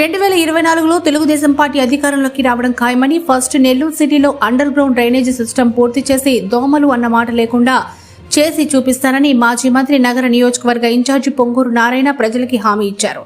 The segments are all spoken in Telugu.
రెండు వేల ఇరవై నాలుగులో తెలుగుదేశం పార్టీ అధికారంలోకి రావడం ఖాయమని ఫస్ట్ నెల్లూరు సిటీలో అండర్ గ్రౌండ్ డ్రైనేజీ సిస్టమ్ పూర్తి చేసి దోమలు అన్న మాట లేకుండా చేసి చూపిస్తానని మాజీ మంత్రి నగర నియోజకవర్గ ఇన్ఛార్జి పొంగూరు నారాయణ ప్రజలకి హామీ ఇచ్చారు.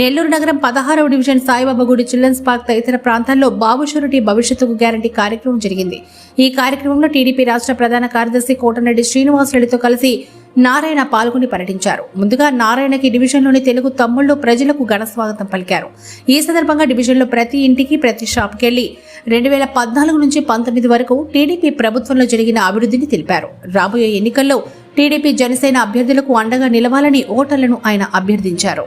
నెల్లూరు నగరం పదహారవ డివిజన్ సాయిబాబా గుడి చిల్డ్రన్స్ పార్క్ తదితర ప్రాంతాల్లో బాబు షూరిటీ భవిష్యత్తుకు గ్యారంటీ కార్యక్రమం జరిగింది. ఈ కార్యక్రమంలో టీడీపీ రాష్ట్ర ప్రధాన కార్యదర్శి కోటనరెడ్డి శ్రీనివాసరెడ్డితో కలిసి నారాయణ పాల్గొని పర్యటించారు. ముందుగా నారాయణకి డివిజన్లోని తెలుగు తమ్ముళ్ళు ప్రజలకు ఘన స్వాగతం పలికారు. ఈ సందర్భంగా డివిజన్లో ప్రతి ఇంటికి ప్రతి షాప్కి వెళ్ళి రెండు వేల పద్నాలుగు నుంచి పంతొమ్మిది వరకు టీడీపీ ప్రభుత్వంలో జరిగిన అభివృద్ధిని తెలిపారు. రాబోయే ఎన్నికల్లో టీడీపీ జనసేన అభ్యర్థులకు అండగా నిలవాలని ఓటర్లను ఆయన అభ్యర్థించారు.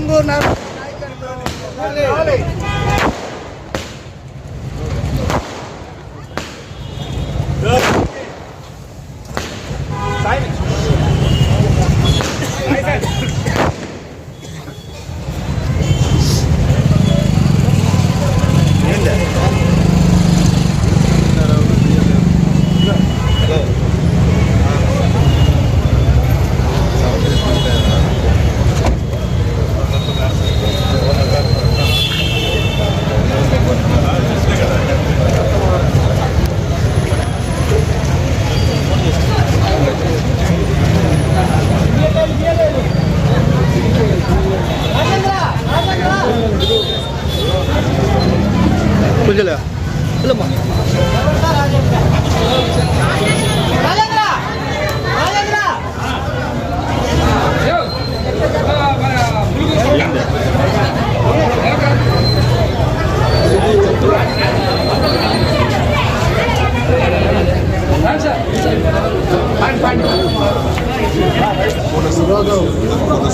లాలి పొంగూరు నారాయణ లాలి. ఈరోజు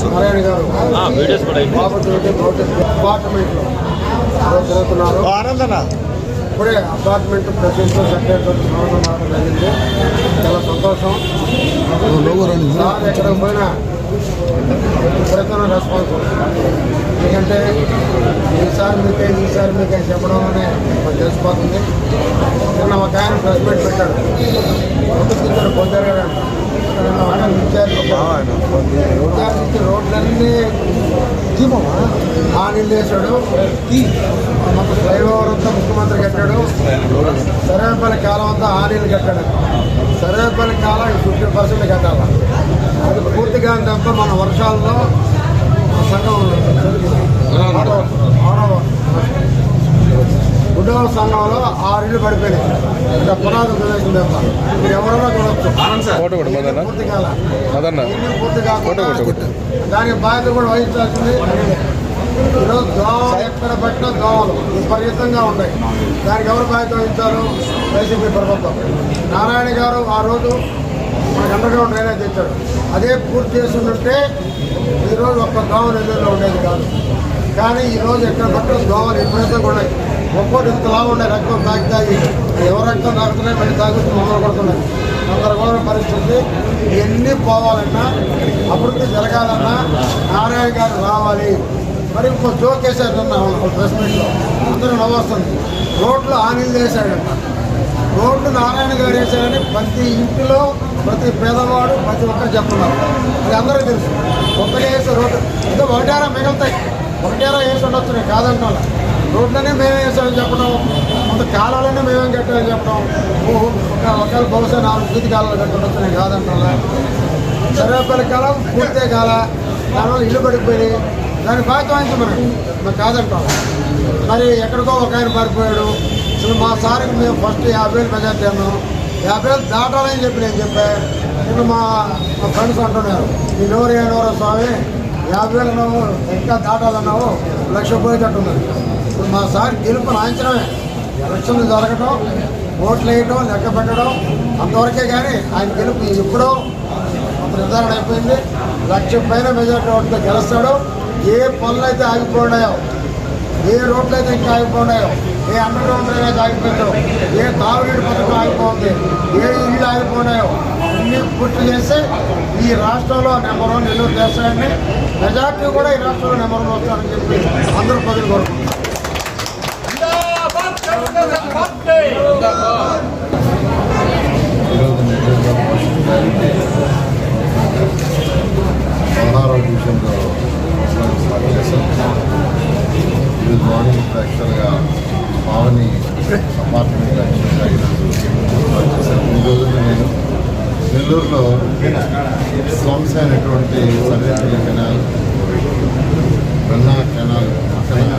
నారాయణ గారు బాపట్ల అపార్ట్మెంట్లో తిరుగుతున్నారు ఆనందనా? ఇప్పుడే అపార్ట్మెంట్ సెక్రటరీ జరిగింది. చాలా సంతోషం. సార్ ఎక్కడికి పోయినా విపరీతమైన రెస్పాన్స్ ఎందుకంటే ఈసారి మీకే ఈసారి మీకే చెప్పడం అనే తెలిసిపోతుంది. నిన్న ఒక ఆయన ప్రెస్ మీట్ పెట్టాడు. ఎందుకు ఇద్దరు పొందారు ఇచ్చారు రోడ్లన్నీ జీవమా ఆ నీళ్ళు వేసాడు మాకు ఫ్లైఓవర్ అంతా ముఖ్యమంత్రి కట్టాడు సరేపల్లి కాలం అంతా ఆ నీళ్ళు కట్టాడు సరేపల్లి కాలం ఫిఫ్టీ పర్సెంట్ కట్టాలి అది పూర్తిగా తప్ప మన వర్షాల్లో సంఘం జరిగింది. ఆరో ఆరో గుడ్డవ సంఘంలో ఆరు ఇళ్ళు పడిపోయినాయి. ఇంకా పునాది ప్రదేశం తప్ప మీరు ఎవరైనా చూడొచ్చు. పూర్తి కాల. ఇల్లు పూర్తి కాకుండా దానికి బాధ్యత కూడా వహించాల్సింది. ఈరోజు దోమలు ఎక్కడ పట్టినా దోమలు విపరీతంగా ఉన్నాయి దానికి ఎవరు బాధ్యత వహించారు? వైసీపీ ప్రభుత్వం. నారాయణ గారు ఆ రోజు మనకు అండర్ గ్రౌండ్ డ్రైనేజ్ తెచ్చాడు అదే పూర్తి చేసి ఉంటే ఈరోజు ఒక్క దోమ నెల్లూరులో ఉండేది కాదు. కానీ ఈరోజు ఎక్కడ పట్టిన దోమలు విపరీతంగా ఉన్నాయి ఒక్కోటి ఇంతలా ఉండే రక్తం తాగి తాగి ఎవరు రక్తం తాగుతున్నాయి మళ్ళీ తాగుతూ మమ్మల్ని కొడుతున్నాయి గందరగోళ పరిస్థితి. ఇవన్నీ పోవాలన్నా అభివృద్ధి జరగాలన్నా నారాయణ గారు రావాలి. మరి ఇంకో జోక్ వేసారు ప్రెస్ మీట్లో. అందరూ నవ్వొస్తుంది. రోడ్లు హానీలు చేశాడంట రోడ్డు నారాయణ గారు వేశాడని ప్రతి ఇంటిలో ప్రతి పేదవాడు ప్రతి ఒక్కరు చెప్తున్నారు. ఇది అందరికీ తెలుసు. ఒక్కడే వేసే రోడ్డు. ఇంకా ఒకటేరా మిగులుతాయి. ఒకటేరా వేసి ఉండొచ్చు. నేను కాదంటాను రోడ్లనే మేమే వేసామని చెప్పడం కొంత కాలాలనే మేమేం కట్టామని చెప్పడం ఒక ఒకవేళ బహుశా నాలుగు వీధి కాలాలు కట్టుకుంటున్నాయి ఉండొచ్చు సర్వేపల్లి కాలం పూర్తే కాల దానివల్ల ఇల్లు పడిపోయి దాన్ని బాధ్యత మనం మేము కాదంటాం. మరి ఎక్కడికో ఒక ఆయన పారిపోయాడు. అసలు మా సార్కి మేము ఫస్ట్ యాభై వేలు మెజార్టీ అన్నాం. యాభై వేలు దాటాలని చెప్పి నేను చెప్పాను ఇప్పుడు మా మా ఫ్రెండ్స్ అంటున్నారు ఈ నోరు ఏ నోరు స్వామి? యాభై వేలు అన్నావు ఇంకా దాటాలన్నావు లక్ష పోయేటట్టున్నారు ఇప్పుడు మా సార్ గెలుపు రాయించడమే ఎలక్షన్లు జరగటం ఓట్లు వేయటం లెక్క పెట్టడం అంతవరకే కానీ ఆయన గెలుపు ఎప్పుడో అంత నిర్ధారణ అయిపోయింది. లక్ష పైన మెజార్టీ ఓట్తో గెలుస్తాడు. ఏ పనులు అయితే ఆగిపోయాయో ఏ రోడ్లు అయితే ఇంకా ఆగిపోయాయో ఏ అండర్ గ్రౌండ్ డ్రైనేజ్ ఆగిపోయిందో ఏ తాగునీటి పథకం ఆగిపోతుంది ఏ ఇళ్ళు ఆగిపోయాయో అన్ని పూర్తి చేసి ఈ రాష్ట్రంలో నెంబర్ వన్ నిలువ చేస్తాయని మెజార్టీ కూడా ఈ రాష్ట్రంలో నెంబర్ వన్ వస్తారని చెప్పి అందరూ ప్రజలు కోరుకుంటున్నారు. పదహారవ డివిజన్లో స్టార్ట్ చేశాం ఈరోజు మార్నింగ్ యాక్చువల్గా పావని అపార్ట్మెంట్ యాక్చువల్గా ఈరోజు స్టార్ట్ చేశాను ఈ రోజున నేను నెల్లూరులో స్లమ్స్ అయినటువంటి సర్వేపల్లి కెనాల్ బ్రహ్మ కెనాల్ పక్కన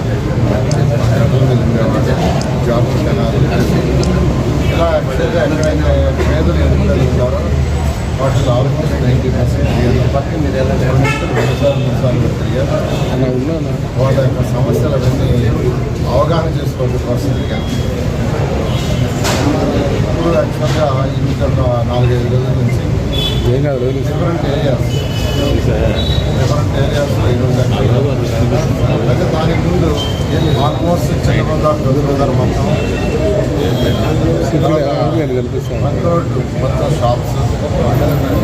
గడ్డల మీద ఉండేవాడు జాబ్ ఇలా యాక్చువల్గా ఎక్కడైతే పేదలు ఎదుగుదల ఉంటారో? వాటిలో ఆల్మోస్ట్ నైంటీ పర్సెంట్ పక్కన మీరు ఎలా రెండుసార్లు మూడు సార్లు తిరిగారు వాళ్ళ యొక్క సమస్యలు అవన్నీ అవగాహన పరిస్థితి కానీ ఇప్పుడు యాక్చువల్గా ఒక నాలుగైదు రోజుల నుంచి డిఫరెంట్ ఏరియాస్ డిఫరెంట్ ఏరియాస్లో ఈరోజు అయితే దానికి ముందు ఆల్మోస్ట్ చంద్రబాబు చదువుదారు మొత్తం కనిపిస్తాను వన్ మొత్తం shops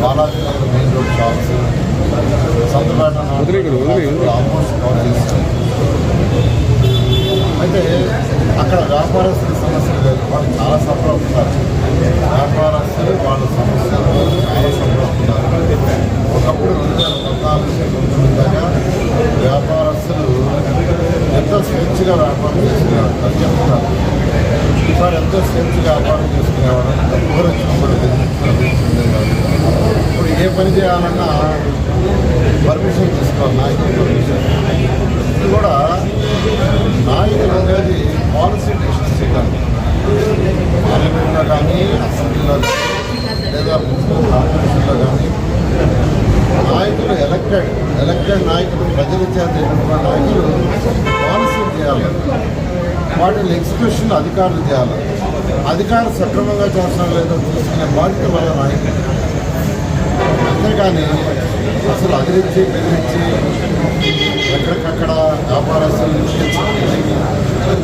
Balaji main road shops Santhapeta వదిలే ఇక్కడ, ఆల్మోస్ట్ కవర్ చేస్తాం అయితే అక్కడ వ్యాపారస్తుల సమస్యలు లేదు వాళ్ళు చాలా సఫర్ అవుతున్నారు వ్యాపారస్తులు వాళ్ళ సమస్యలు చాలా సఫర్ అవుతున్నారు ఒకప్పుడు రెండు వేల పద్నాలుగు పంతొమ్మిది దాకా వ్యాపారస్తులు ఎంతో స్వేచ్ఛగా వ్యాపారం చేసుకునేవారు అని చెప్తున్నారు. ఈసారి ఎంతో స్వేచ్ఛగా వ్యాపారం చేసుకునేవారు వచ్చినప్పుడు ఇప్పుడు ఏ పని చేయాలన్నా పర్మిషన్ తీసుకోవాలి. నాయకులు పర్మిషన్. ఇది కూడా నాయకులు అనేది పాలసీ డిసిషన్ చేయడానికి పార్లమెంట్లో కానీ అసెంబ్లీలో లేదా మున్సిపల్ కార్పొరేషన్లో కానీ ఎలక్టెడ్ ఎలక్టెడ్ నాయకులు ప్రజల చేత నాయకులు పాలసీలు చేయాలి. వాటిని ఎగ్జిక్యూషన్ అధికారులు చేయాలి. అధికారులు సక్రమంగా చేస్తాం లేదో చూసుకునే బాధ్యత వాళ్ళ నాయకులు. అంతేగాని అసలు అదిరించి బెదిరించి ఎక్కడికక్కడ వ్యాపారస్తులు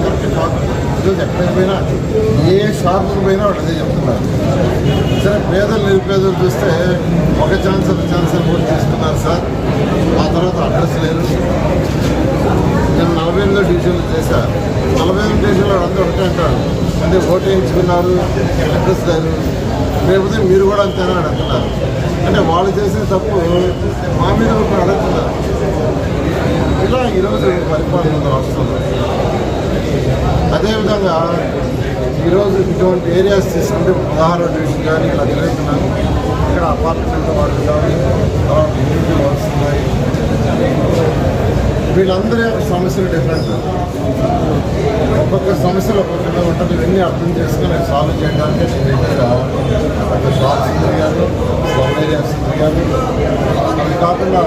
కరెక్ట్ కాదు ఈరోజు ఎక్కడికి పోయినా ఏ షాపుకి పోయినా వాళ్ళు అదే చెప్తున్నారు. సరే పేదలు నిరుపేదలు చూస్తే ఒక ఛాన్స్ ఒక ఛాన్స్ కూడా తీసుకున్నారు సార్. ఆ తర్వాత అడ్రస్ లేదు. నేను నలభై ఎనిమిదో డివిజన్లు చేశాను నలభై ఎనిమిది డివిజన్లో అందరూ ఒకటే అంటారు. అంటే ఓటు వేయించుకున్నారు అడ్రస్ లేదు. లేకపోతే మీరు కూడా అంతేనా అని అంటున్నారు. అంటే వాళ్ళు చేసిన తప్పు మా మీద ఒక అడుగుతున్నారు. ఇలా ఈరోజు పరిపాలన రాష్ట్రంలో? అదేవిధంగా ఈరోజు ఇటువంటి ఏరియాస్ తీసుకుంటే పదహారో డివిజన్ కానీ ఇలా తిరుగుతున్నాను ఇక్కడ అపార్ట్మెంట్ వాళ్ళు కానీ తర్వాత ఇండివిజువల్ వస్తున్నాయి వీళ్ళందరి యొక్క సమస్యలు డిఫరెంట్ ఒక్కొక్క సమస్యలు ఒక్కొక్కగా ఉంటుంది ఇవన్నీ అర్థం చేసుకుని సాల్వ్ చేయడానికి నేను దగ్గర ఒక షాప్స్ తిరిగాను. స్లమ్ ఏరియాస్ కానీ అది కాకుండా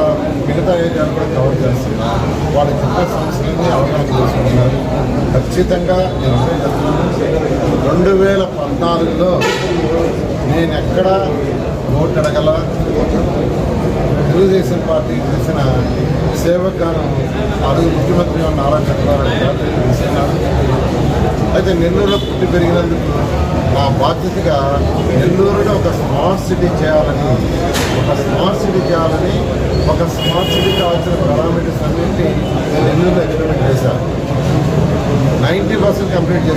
మిగతా ఏరియాలు కూడా కవర్ చేస్తున్నారు వాళ్ళకి చెప్పే సమస్యలన్నీ అవగాహన చేసుకుంటున్నారు ఖచ్చితంగా నేను రెండు వేల పద్నాలుగులో నేను ఎక్కడ ఓటు అడగల తెలుగుదేశం పార్టీ చేసిన సేవకు అడుగు ముఖ్యమంత్రి నారా చంద్రబాబు గారు అయితే నెల్లూరులో పుట్టి పెరిగినందుకు నా బాధ్యతగా నెల్లూరుని ఒక స్మార్ట్ సిటీ చేయాలని ఒక స్మార్ట్ సిటీ చేయాలని ఒక స్మార్ట్ సిటీ కావాల్సిన పారామీటర్స్ అన్నింటినీ నేను నెల్లూరులో ఎక్స్పెరిమెంట్ చేశాను నైంటీ పర్సెంట్ కంప్లీట్ చేశాను